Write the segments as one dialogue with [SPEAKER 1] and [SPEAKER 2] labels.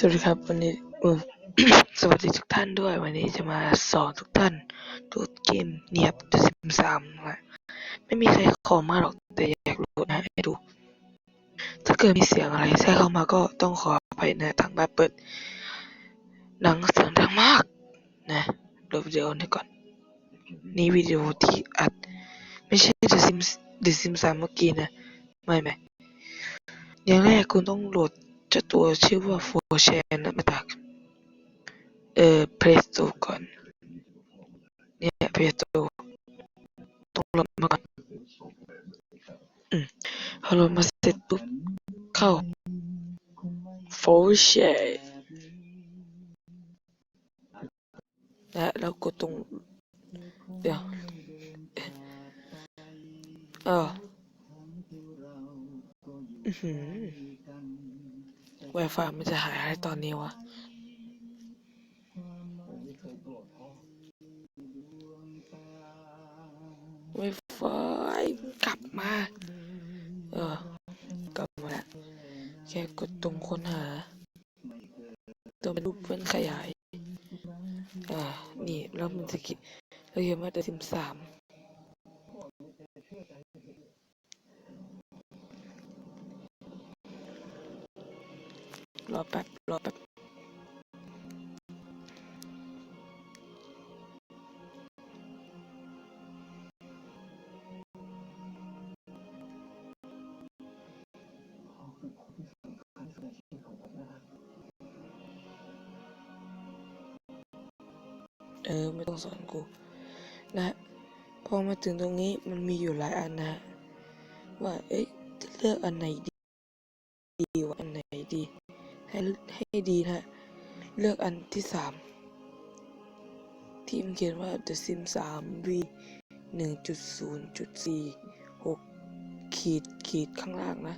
[SPEAKER 1] สวัสดีครับวันนี้สวัสดีทุกท่านด้วย วันนี้จะมาสอนทุกท่านโหลดเกมเนียบเดซิมสามนะไม่มีใครขอมาหรอกแต่อยากโหลดนะให้ดู ถ้าเกิดมีเสียงอะไรแทรกเข้ามาก็ต้องขออภัยนะทางบ้านเปิดหนังเสียงดังมากนะโหลดวิดีโอนี้ก่อน นี่วิดีโอที่อัด ไม่ใช่เดซิมเดซิมสามเมื่อกี้นะ ไม่ไม่อย่างแรกคุณต้องโหลด เจ้าตัวชื่อว่าโฟแชนนะมาจาก เอ่อ Play Store ก่อน เนี่ย Play Store ต้องโหลดมาก่อน อืมพอโหลดมาเสร็จปุ๊บ เข้าโฟแชนและเรากดตรง เดี๋ยวเออ อือหือ Wi-Fi มันจะหายอะไรตอนนี้วะ Wi-Fi กลับมา เออ กลับมาแล้วแค่กดตรงค้นหา ตัวเป็นรูปเพื่อนขยาย อ่า นี่ แล้วมันจะคิดเราเขียนว่าเดซิมสาม รอแป๊บ รอแป๊บ เออ ไม่ต้องสอนกู นะ พอมาถึงตรงนี้มันมีอยู่หลายอันนะ ว่า เอ๊ะ จะเลือกอันไหนดี ดีวะอันไหนดี ให้ให้ดีนะ เลือกอันที่สามที่มันเขียนว่า The Sim 3 V หนึ่งจุดศูนย์จุดสี่หกขีดขีดข้างล่างนะ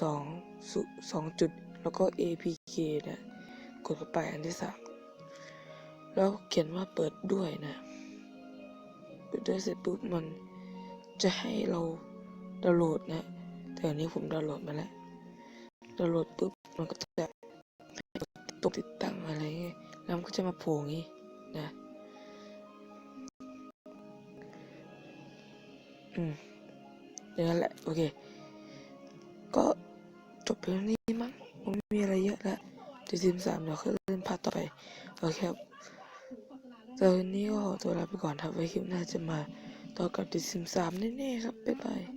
[SPEAKER 1] สองสองจุด แล้วก็ APK นะกดเข้าไปอันที่สามแล้วเขียนว่าเปิดด้วยนะ เปิดด้วยเสร็จปุ๊บมันจะให้เราดาวน์โหลดนะ แต่อันนี้ผมดาวน์โหลดมาแล้วดาวน์โหลดปุ๊บมันก็จะ ตกติดตั้งอะไรเงี้ยแล้วมันก็จะมาโผล่งี้นะอืมอย่างนั้นแหละโอเค ก็จบเพียงนี้มั้งมันไม่มีอะไรเยอะแล้วดีซีมสามเดี๋ยวค่อยเล่นพาร์ทต่อไปโอเคครับตอนนี้ก็ขอตัวลาไปก่อนครับไว้คลิปหน้าจะมาต่อกับดีซีมสามแน่ๆครับบ๊ายบาย